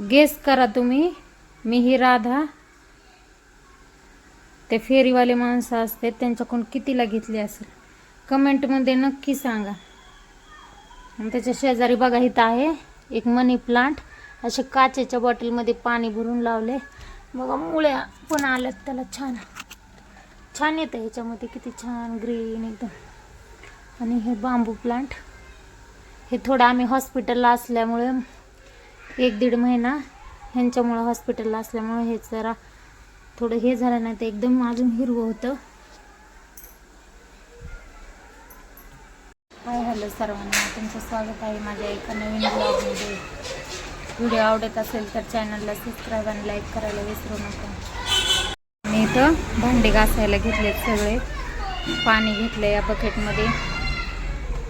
Guess करा तुम्ही. मी ही राधा. ते फेरीवाले माणसं असते त्यांच्याकडून कितीला घेतली असेल? कमेंटमध्ये नक्की सांगा. आणि त्याच्या शेजारी बघा इथं आहे एक मनी प्लांट असे काचेच्या बॉटलमध्ये पाणी भरून लावले. बघा मुळ्या पण आल्यात त्याला छान. छान येतं ह्याच्यामध्ये किती छान ग्रीन एकदम. आणि हे बांबू प्लांट हे थोडं आम्ही हॉस्पिटलला असल्यामुळे एक दीड महिना ह्यांच्यामुळं हॉस्पिटलला असल्यामुळे हे जरा थोडं हे झालं नाही तर एकदम अजून हिरवं होतं. हाय हॅलो सर्वांना. तुमचं स्वागत आहे माझ्या एका नवीन ब्लॉगमध्ये व्हिडिओ आवडत असेल तर चॅनलला सबस्क्राईब आणि लाईक करायला विसरू नका. मी इथं भांडे घासायला घेतलेत सगळे. पाणी घेतलं या बकेटमध्ये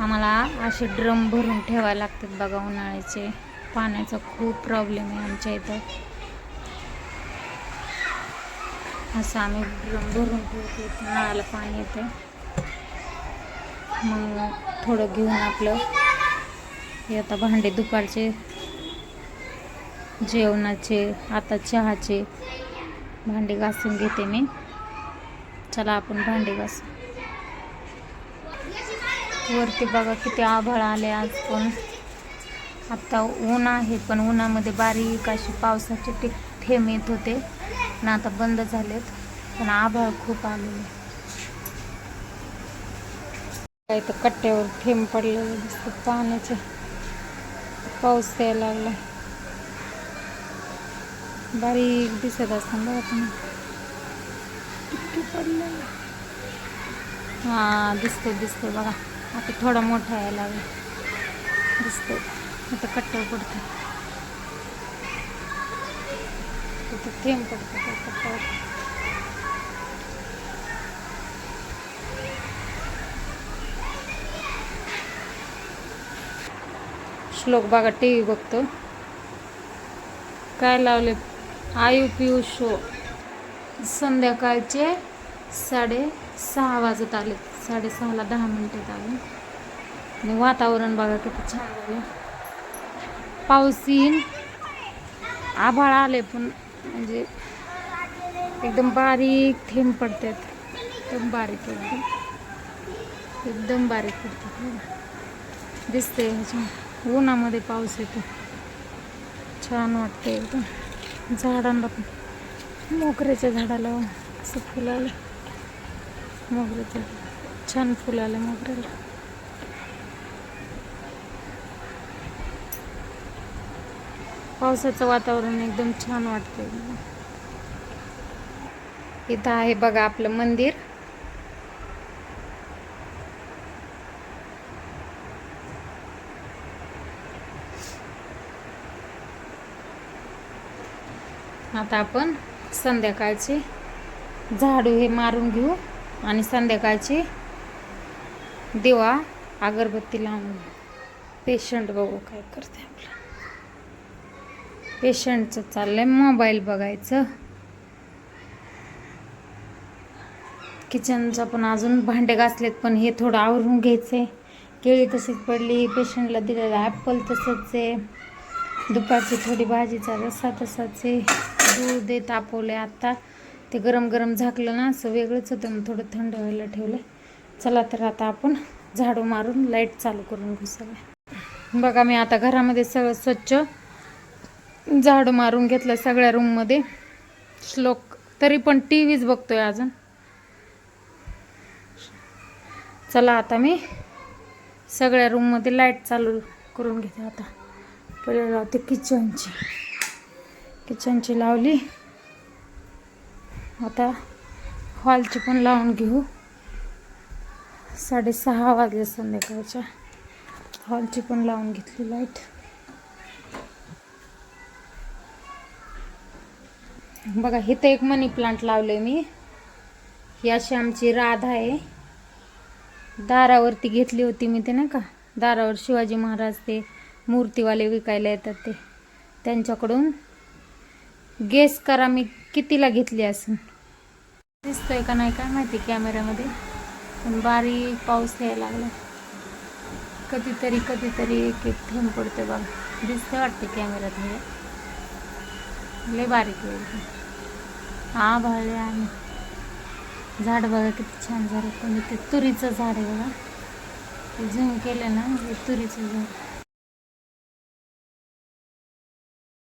आम्हाला असे ड्रम भरून ठेवायला लागतात बघा उन्हाळ्याचे. पाण्याचा खूप प्रॉब्लेम आहे आमच्या इथं. असं आम्ही ड्रम भरून ठेवतो नळाला पाणी येतं मग थोडं घेऊन आपलं हे आता भांडे दुपारचे जेवणाचे आता चहाचे भांडे घासून घेते मी. चला आपण भांडे घासू. वरती बघा किती आभाळ आले आज पण. आता ऊन आहे पण उन्हामध्ये बारीक अशी पावसाचे टिक थेंब येत होते. ना आता बंद झालेत. पण आभाळ खूप आलेले. काय तर कट्ट्यावर थेंब पडलेले दिसतं. पाण्याचे पाऊस यायला लागला बारीक दिसत असताना बघा तुम्ही. किती पडलेलं हां दिसतो दिसतो बघा. आता थोडा मोठा यायला लागला दिसतो आता कट्टर पडतो. तिथं थेंब पडतो त्या कट्ट्यावर श्लोक बघा टी व्ही बघतो. काय लावले? आयु पियू शो. संध्याकाळचे साडे सहा वाजत आले साडेसहाला दहा मिनिटात आले आणि वातावरण बघा किती छान झालं पाऊस येईन. आभाळ आले पण म्हणजे एकदम बारीक थेंब पडतात. एकदम बारीक एकदम. एकदम बारीक पडतात हो दिसते ह्याच्या उन्हामध्ये पाऊस येतो. छान वाटते एकदम. झाडांना पण. मोगऱ्याच्या झाडाला असं फुलाला. मोगऱ्याचं छान फुलाला मोगऱ्याला. पावसाचं वातावरण एकदम छान वाटतं इथं आहे बघा आपलं मंदिर. आता आपण संध्याकाळचे झाडू हे मारून घेऊ आणि संध्याकाळची दिवा अगरबत्ती लावून पेशंट बघू काय करते आपलं. पेशंटचं चाललंय मोबाईल बघायचं. किचनचं पण अजून भांडे घासलेत पण हे थोडं आवरून घ्यायचंय. केळी तशीच पडली पेशंटला दिलेलं ॲपल तसंच आहे दुपारची थोडी भाजीचा रस्सा तसाच आहे दूध दे तापवले आत्ता ते गरम गरम झाकलं ना असं वेगळंच होतं मग थोडं थंड व्हायला ठेवलं चला तर आता आपण झाडू मारून लाइट चालू करून घेऊ सगळं बघा मी आता घरामध्ये सगळं स्वच्छ झाडू मारून घेतलं सगळ्या रूममध्ये श्लोक तरी पण टी व्हीच बघतोय अजून. चला आता मी सगळ्या रूममध्ये लाइट चालू करून घेते आता. पहिले लावते किचनची किचनची लावली. आता हॉलची पण लावून घेऊ. साडेसहा वाजले संध्याकाळच्या. हॉलची पण लावून घेतली लाइट बघा इथं एक मनी प्लांट लावले मी. ही अशी आमची राधा आहे. दारावरती घेतली होती मी ते नाही का? दारावर शिवाजी महाराज ते मूर्तीवाले विकायला येतात ते. त्यांच्याकडून गेस करा मी कितीला घेतली असून. दिसतोय का नाही काय माहिती कॅमेऱ्यामध्ये पण बारीक पाऊस यायला लागला. कधीतरी कधीतरी एक एक थेंब पडते बघा. दिसते वाटते कॅमेऱ्यात लय बारीक होईल हा आणि झाड बघा किती छान झाड पण ते तुरीचं झाड आहे बघा. ते झूम केलं ना हे तुरीचं झाड.